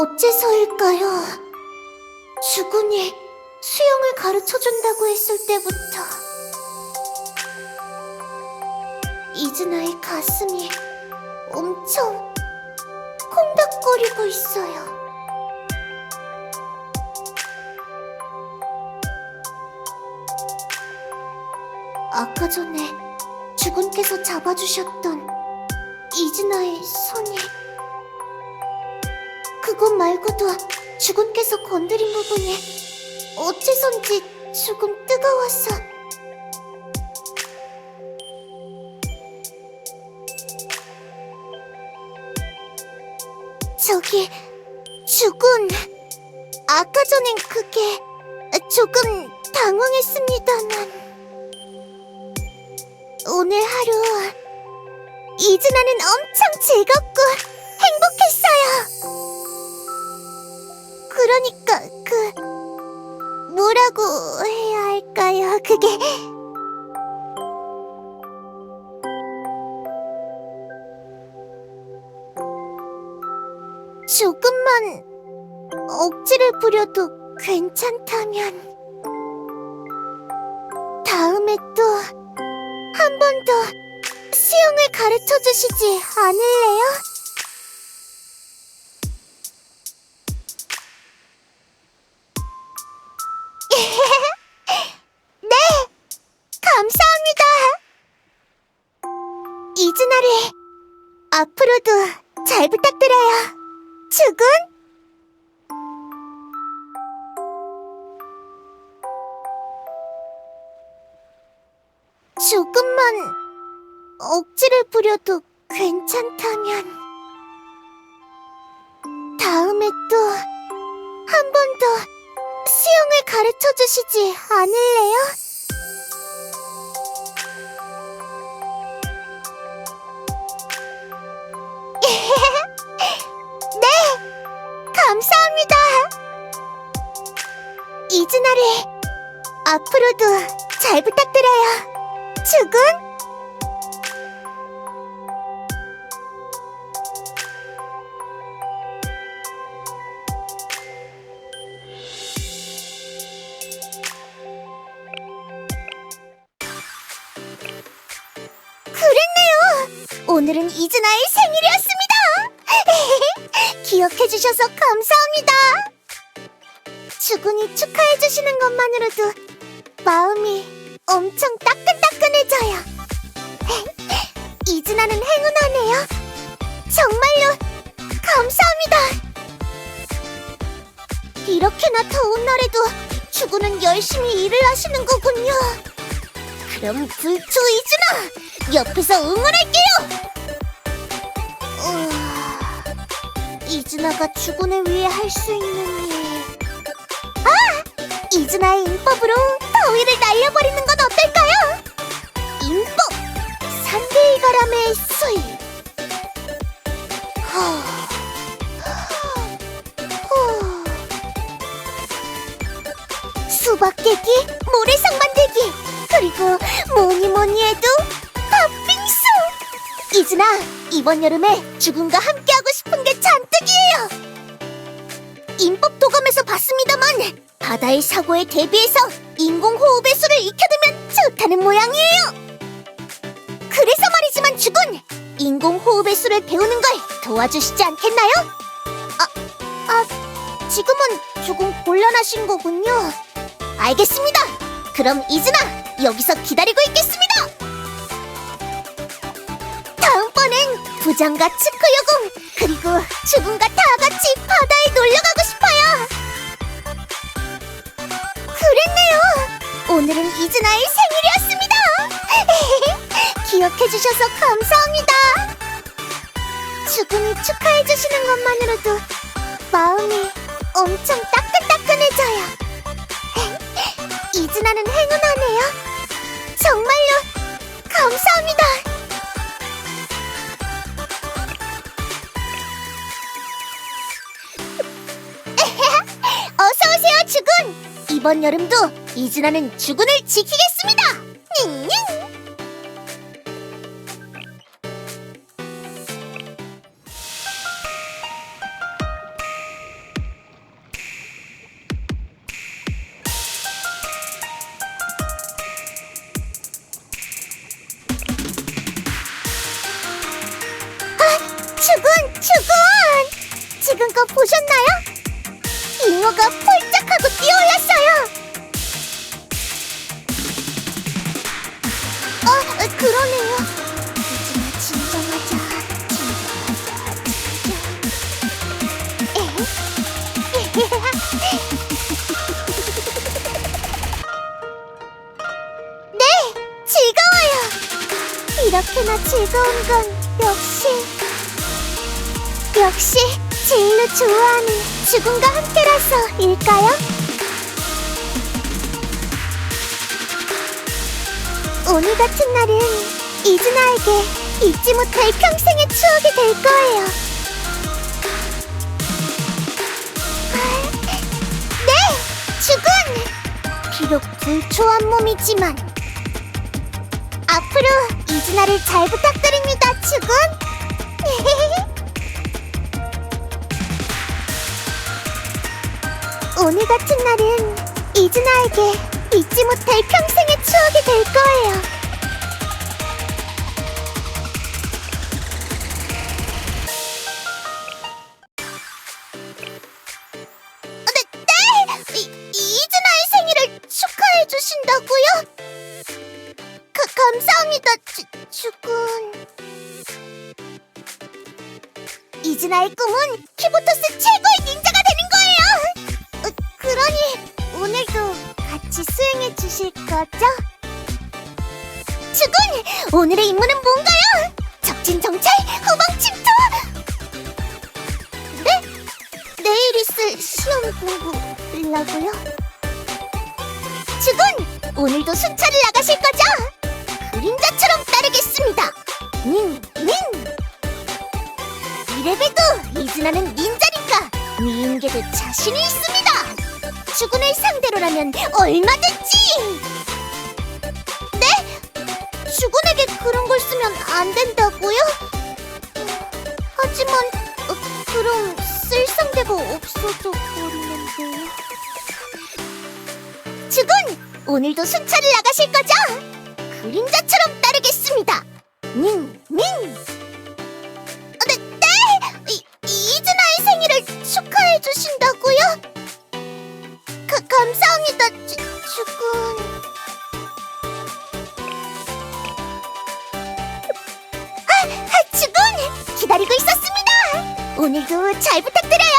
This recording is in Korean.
어째서일까요? 주군이 수영을 가르쳐 준다고 했을 때부터 이즈나의 가슴이 엄청 콩닥거리고 있어요. 아까 전에 주군께서 잡아주셨던 이즈나의 손이 그것 말고도 주군께서 건드린 부분이 어째선지 조금 뜨거워서 저기 주군 아까 전엔 그게 조금 당황했습니다만 오늘 하루 이즈나는 엄청 즐겁고 행복했어요. 그러니까 그 뭐라고 해야 할까요? 그게 조금만 억지를 부려도 괜찮다면 다음에 또 한 번 더 수영을 가르쳐 주시지 않을래요? 이즈나를 앞으로도 잘 부탁드려요. 주군? 조금만 억지를 부려도 괜찮다면 다음에 또 한 번 더 수영을 가르쳐 주시지 않을래요? 감사합니다. 이즈나를 앞으로도 잘 부탁드려요. 그랬네요. 오늘은 이즈나의 생일이었습니다. 기억해주셔서 감사합니다. 주군이 축하해주시는 것만으로도 마음이 엄청 따끈따끈해져요. 이즈나는 행운하네요. 정말로 감사합니다. 이렇게나 더운 날에도 주군은 열심히 일을 하시는 거군요. 그럼 불초 이즈나 옆에서 응원할게요. 우와, 이즈나가 주군을 위해 할 수 있는 일. 아! 이즈나의 인법으로 더위를 날려버리는 건 어떨까요? 인법! 산데이바람의 수위 후. 후. 수박 깨기, 모래성 만들기, 그리고 뭐 이즈나, 이번 여름에 죽음과 함께하고 싶은 게 잔뜩이에요! 인법 도감에서 봤습니다만 바다의 사고에 대비해서 인공 호흡의 수를 익혀두면 좋다는 모양이에요. 그래서 말이지만 주군, 인공 호흡의 수를 배우는 걸 도와주시지 않겠나요? 아, 아, 지금은 조금 곤란하신 거군요. 알겠습니다. 그럼 이즈나 여기서 기다리고 있겠습니다. 부장과 치쿠요공 그리고 주군과 다 같이 바다에 놀러 가고 싶어요. 그랬네요. 오늘은 이즈나의 생일이었습니다. 기억해주셔서 감사합니다. 주군이 축하해주시는 것만으로도 마음이 엄청 따끈따끈해져요. 이즈나는 행운하네요. 정말로 감사합니다. 죽은 이번 여름도 이진아는 죽은을 지키겠습니다. 닝닝. 아, 주군, 주군! 지금껏 보셨나요? 잉어가 이렇게나 즐거운 건 역시 역시 제일로 좋아하는 죽음과 함께라서일까요? 오늘 같은 날은 이즈나에게 잊지 못할 평생의 추억이 될 거예요. 아, 네, 죽은! 비록 불초한 몸이지만 앞으로 이즈나를 잘 부탁드립니다, 죽은! 오늘 같은 날은 이즈나에게 잊지 못할 평생의 추억이 될 거예요. 이즈나의 꿈은 키보토스 최고의 닌자가 되는 거예요! 어, 그러니 오늘도 같이 수행해 주실 거죠? 주군! 오늘의 임무는 뭔가요? 적진 정찰, 후방 침투! 네? 내일 있을 시험 공부라고요? 주군! 오늘도 순찰을 나가실 거죠? 그림자처럼 따르겠습니다! 닌, 닌! 이래봬도 이즈나는 닌자니까 미인계도 자신이 있습니다. 주군을 상대로라면 얼마든지. 네? 주군에게 그런 걸 쓰면 안 된다고요? 하지만 어, 그럼 쓸 상대가 없어져 버리는데요. 주군 오늘도 순찰을 나가실 거죠? 그림자처럼 따르겠습니다. 닌, 닌. 축하해 주신다고요? 가, 감사합니다, 주, 주군. 아, 아, 주군! 기다리고 있었습니다! 오늘도 잘 부탁드려요!